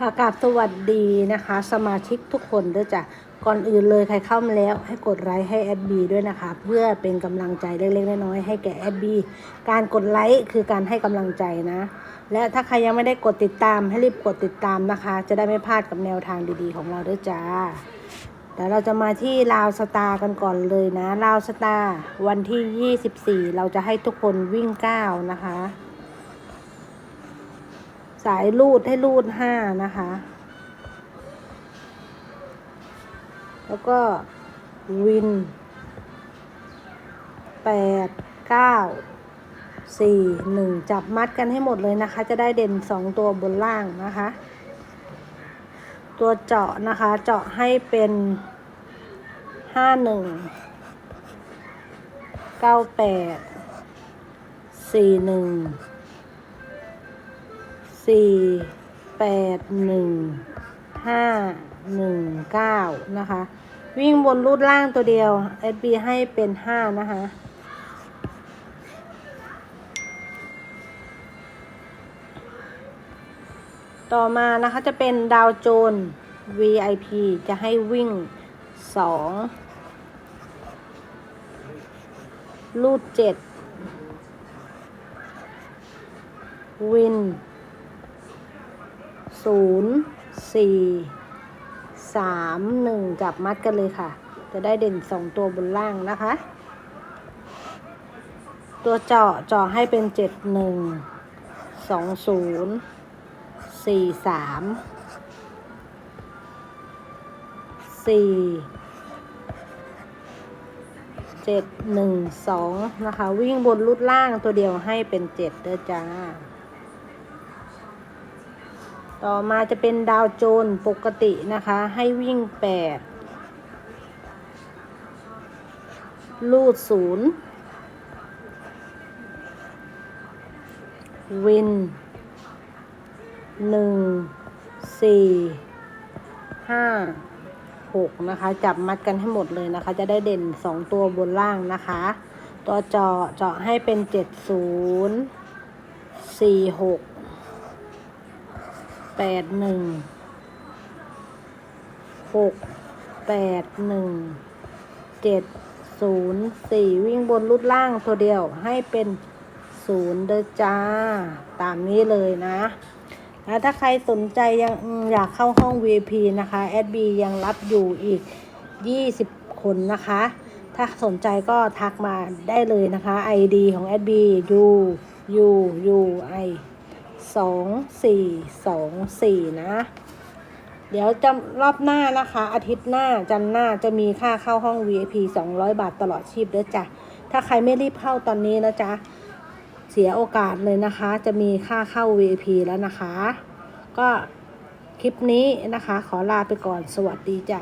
ค่ะกราบสวัสดีนะคะ สมาชิกทุกคนด้วยจ้ะก่อนอื่นเลยใครเข้ามาแล้วให้กดไลค์ให้แอดบีด้วยนะคะ เพื่อเป็นกำลังใจเล็กๆน้อยๆให้แก่แอดบีการกดไลค์คือการให้กำลังใจนะ และถ้าใครยังไม่ได้กดติดตามให้รีบกดติดตามนะคะ จะได้ไม่พลาดกับแนวทางดีๆของเราด้วยจ้าเดี๋ยวเราจะมาที่ลาวสตาร์กันก่อนเลยนะลาวสตาร์วันที่ 24 เราจะให้ทุกคนวิ่งก้านะคะ สายรูดให้รูดห้านะคะ แล้วก็วินแปดเก้าสี่หนึ่งจับมัดกันให้หมดเลยนะคะ จะได้เด่นสองตัวบนล่างนะคะ ตัวเจาะนะคะ เจาะให้เป็นห้าหนึ่งเก้าแปดสี่หนึ่ง สี่แปดหนึ่งห้าหนึ่งเก้านะคะ วิ่งบนรูดล่างตัวเดียว SB ให้เป็นห้านะคะต่อมานะคะจะเป็นดาวโจน VIP จะให้วิ่งสองรูดเจ็ดวิน ศูนย์สี่สามหนึ่งจับมัดกันเลยค่ะ จะได้เด่นสองตัวบนล่างนะคะ ตัวเจาะเจาะให้เป็นเจ็ดหนึ่งสองศูนย์สี่สามสี่เจ็ดหนึ่งสองนะคะ วิ่งบนรุดล่างตัวเดียวให้เป็นเจ็ดเด้อจ้า ต่อมาจะเป็นดาวโจนปกตินะคะ ให้วิ่งแปดลูดศูนย์วินหนึ่งสี่ห้าหกนะคะ จับมัดกันให้หมดเลยนะคะ จะได้เด่นสองตัวบนล่างนะคะ ตัวเจาะเจาะให้เป็นเจ็ดศูนย์สี่หก แปดหนึ่งหกแปดหนึ่งเจ็ดศูนย์สี่วิ่งบนรุดล่างตัวเดียวให้เป็นศูนย์เดอจ้า ตามนี้เลยนะแล้วถ้าใครสนใจยังอยากเข้าห้อง VIP นะคะแอดบียังรับอยู่อีก 20 คนนะคะ ถ้าสนใจก็ทักมาได้เลยนะคะ ID ของแอดบี U U U I สองสี่สองสี่นะ เดี๋ยวจะรอบหน้านะคะ อาทิตย์หน้าจันหน้าจะมีค่าเข้าห้อง VIP 200 บาทตลอดชีพเด้อจ้ะ ถ้าใครไม่รีบเข้าตอนนี้นะจ๊ะ เสียโอกาสเลยนะคะ จะมีค่าเข้า VIP แล้วนะคะ ก็คลิปนี้นะคะ ขอลาไปก่อนสวัสดีจ้ะ